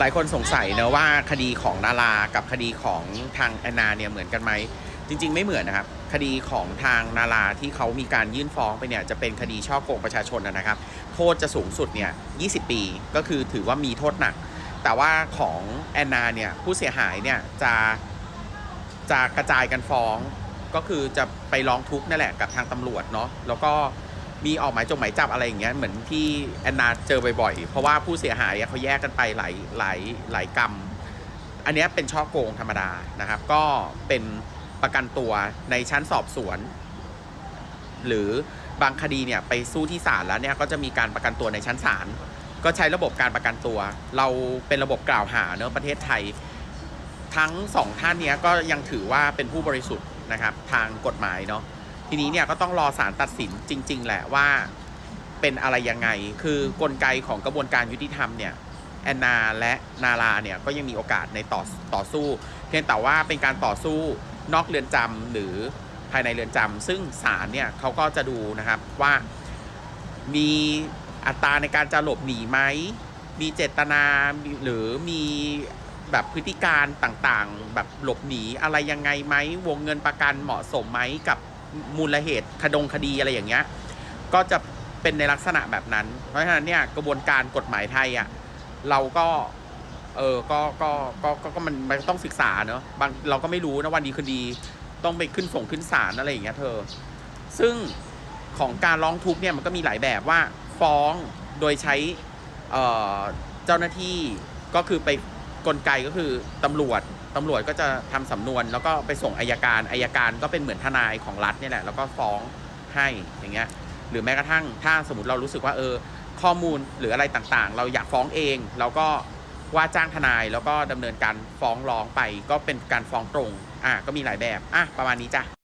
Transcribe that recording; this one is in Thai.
หลายคนสงสัยนะว่าคดีของดารากับคดีของทางแอนนาเนี่ยเหมือนกันไหมจริง ๆ ไม่เหมือนนะครับ คดีของทางนาราที่เขามีการยื่นฟ้องไปเนี่ยจะเป็นคดีช่อโกงประชาชนนะครับ โทษจะสูงสุดเนี่ย20 ปีก็คือถือว่ามีโทษหนัก แต่ว่าของแอนนาเนี่ยผู้เสียหายเนี่ยจะจะกระจายกันฟ้อง ก็คือจะไปร้องทุกข์นั่นแหละกับทางตำรวจเนาะแล้วก็ มีออกหมายจงหมายจับอะไรอย่างเงี้ยเหมือนที่แอนนาเจอบ่อยๆเพราะว่าผู้เสียหายเขาแยกกันไปหลายหลายหลายกรรม อันนี้เป็นช่อโกงธรรมดานะครับ ก็เป็นประกันตัวในชั้นสอบสวน หรือบางคดีเนี่ยไปสู้ที่ศาลแล้วเนี่ยก็จะมีการประกันตัวในชั้นศาลก็ใช้ระบบการประกันตัว เราเป็นระบบกล่าวหาเนอะประเทศไทย ทั้งสองท่านเนี้ยก็ยังถือว่าเป็นผู้บริสุทธิ์นะครับ ทางกฎหมายเนาะ ทีนี้เนี่ยก็ต้องรอศาลตัดสินจริง ๆ แหละว่าเป็นอะไรยังไง คือกลไกของกระบวนการยุติธรรมเนี่ยแอนนาและนาราเนี่ยก็ยังมีโอกาสในต่อต่อสู้ เพียงแต่ว่าเป็นการต่อสู้นอกเรือนจำหรือภายในเรือนจำซึ่งศาลเนี่ยเขาก็จะดูนะครับว่ามีอัตราในการจะหลบหนีไหม มีเจตนาหรือมีแบบพฤติการต่างๆ แบบหลบหนีอะไรยังไงไหม วงเงินประกันเหมาะสมไหมกับ มูลเหตุคดงคดีอะไรอย่างเงี้ย ก็จะเป็นในลักษณะแบบนั้น เพราะฉะนั้นเนี่ยกระบวนการกฎหมายไทยอะเราก็เออก็ก็ก็ก็ก็มันมันต้องศึกษาเนอะบางเราก็ไม่รู้นะวันดีคืนดี ต้องไปขึ้นส่งขึ้นศาลอะไรอย่างเงี้ยเธอ ซึ่งของการร้องทุกข์เนี่ยมันก็มีหลายแบบว่าฟ้องโดยใช้เเจ้าหน้าที่ก็คือไป กลไกก็คือตำรวจตำรวจก็จะทำสำนวน แล้วก็ไปส่งอายการอายการก็เป็นเหมือนทนายของรัฐเนี่ยแหละแล้วก็ฟ้องให้อย่างเงี้ยหรือแม้กระทั่งถ้าสมมติเรารู้สึกว่าเออข้อมูลหรืออะไรต่างๆ เราอยากฟ้องเองเราก็ว่าจ้างทนายแล้วก็ดำเนินการฟ้องร้องไป ก็เป็นการฟ้องตรงอะก็มีหลายแบบอะประมาณนี้จ้ะ